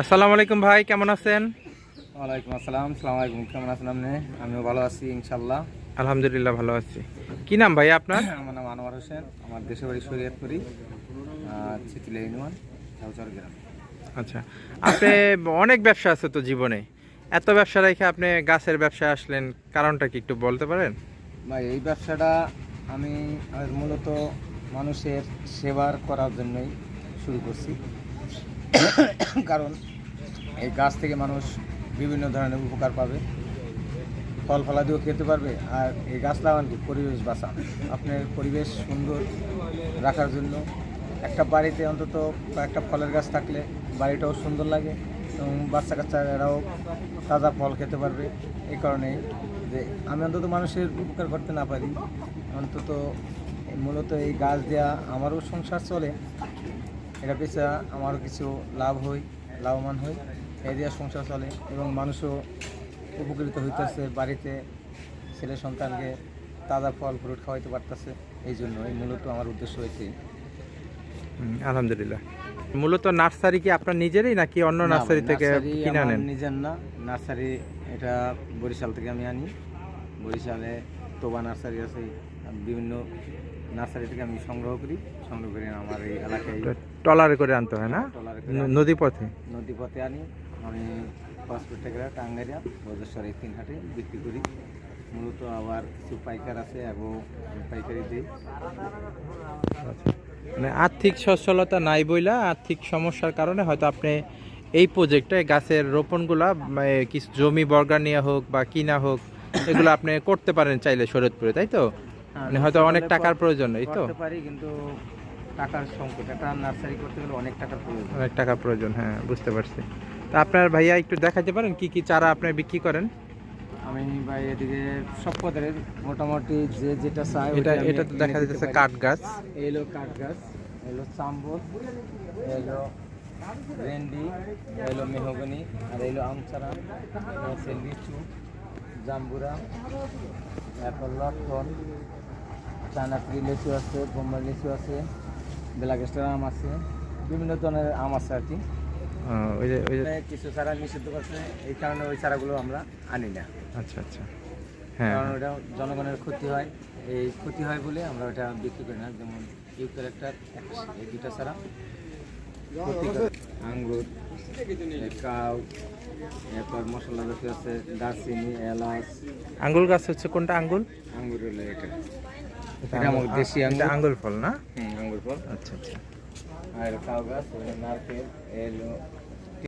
আসসালামু আলাইকুম ভাই কেমন আছেন? ওয়ালাইকুম আসসালাম সালাম আলাইকুম কেমন আছেন আপনি? আমিও ভালো আছি ইনশাল্লাহ আলহামদুলিল্লাহ ভালো আছি। কি নাম ভাই আপনার? আমার নাম আনোয়ার হোসেন আমার দেশের বাড়ি শরীয়তপুরি চিতিলা ইউনিয়ন ঝাউচর গ্রাম। আচ্ছা আপনি অনেক ব্যবসা আছে তো জীবনে। এত ব্যবসা রেখে আপনি গাছের ব্যবসায় আসলেন কারণটা কি একটু বলতে পারেন? ভাই এই ব্যবসাটা আমি মূলত মানুষের সেবার করার জন্যই শুরু করছি। কারণ এই গাছ থেকে মানুষ বিভিন্ন ধরনের উপকার পাবে। ফল ফলাদিও খেতে পারবে আর এই গাছ লাগান কি? পরিবেশ বাঁচা। আপনার পরিবেশ সুন্দর রাখার জন্য একটা বাড়িতে অন্তত একটা ফলের গাছ থাকলে বাড়িটাও সুন্দর লাগে এবং বাচ্চা কাচ্চারাও তাজা ফল খেতে পারবে। এই কারণে যে আমি অন্তত মানুষের উপকার করতে না পারি। অন্তত মূলত এই গাছ দেওয়া আমারও সংসার চলে। এটা পেছা আমারও কিছু লাভ হই লাভবান হই এই দেওয়া সংসার চলে এবং মানুষও উপকৃত হইতেছে বাড়িতে ছেলে সন্তানকে তাজা ফল ফ্রুট খাওয়াইতে পারতেছে এই জন্য এই মূলত আমার উদ্দেশ্য হয়েছে হুম, আলহামদুলিল্লাহ। মূলত নার্সারি কি আপনার নিজেরই নাকি অন্য নার্সারি থেকে কিনে আনেন? নিজের না নার্সারি এটা বরিশাল থেকে আমি আনি। বরিশালে তোবা নার্সারি আছে বিভিন্ন নার্সারি থেকে আমি সংগ্রহ করি। সংগ্রহ করে আমার এই এলাকায় টলারে করে আনতে হয় না? ট্রলারে নদী পথে নদী পথে আনি। আমি পাসপোর্ট থেকে টাঙ্গারিয়া বজেশ্বর এই তিন হাটে বিক্রি করি। মূলত আবার কিছু পাইকার আছে এবং পাইকারি দিই। আচ্ছা। মানে আর্থিক সচ্ছলতা নাই বইলা আর্থিক সমস্যার কারণে হয়তো আপনি এই প্রজেক্টে গাছের রোপণগুলা মানে কিছু জমি বর্গা নেওয়া হোক বা কিনা হোক এগুলো আপনি করতে পারেন চাইলে শরৎপুরে তাই তো? মানে হয়তো অনেক টাকার প্রয়োজন এই তো? পারি কিন্তু টাকার সংকট। একটা নার্সারি করতে গেলে অনেক টাকার প্রয়োজন। অনেক টাকার প্রয়োজন হ্যাঁ বুঝতে পারছি। তা আপনার ভাইয়া একটু দেখাতে পারেন কি কি চারা আপনি বিক্রি করেন? আমি ভাই এদিকে সব পদের মোটামুটি যে যেটা চাই এটা এটা তো দেখা যাচ্ছে। কাঠ গাছ এলো কাঠ গাছ এলো চাম্বল এলো ভেন্ডি এলো মেহগনি আর এলো আমচারা লিচু জাম্বুরা তারপর লটকন চানাপুরি লিচু আছে বোম্বাই লিচু আছে বেলাগেস্টার আম আছে বিভিন্ন ধরনের আম আছে আর কি। ওই যে ওই যে কিছু চারা নিষিদ্ধ করছে এই কারণে ওই চারাগুলো আমরা আনি না। আচ্ছা আচ্ছা। হ্যাঁ কারণ ওটা জনগণের ক্ষতি হয়। এই ক্ষতি হয় বলে আমরা ওটা বিক্রি করি না। যেমন ইউক্যালেক্টার এই দুটা ছাড়া করে। আঙ্গুর কাউ এরপর মশলা জাতীয় আছে দারচিনি এলাচ। আঙ্গুল গাছ হচ্ছে কোনটা? আঙ্গুল আঙ্গুর হলো এটা এটা আমার দেশি আঙ্গুর আঙ্গুর ফল না? হুম আঙ্গুর ফল। আচ্ছা আচ্ছা। আর কাউ গাছ নারকেল এলো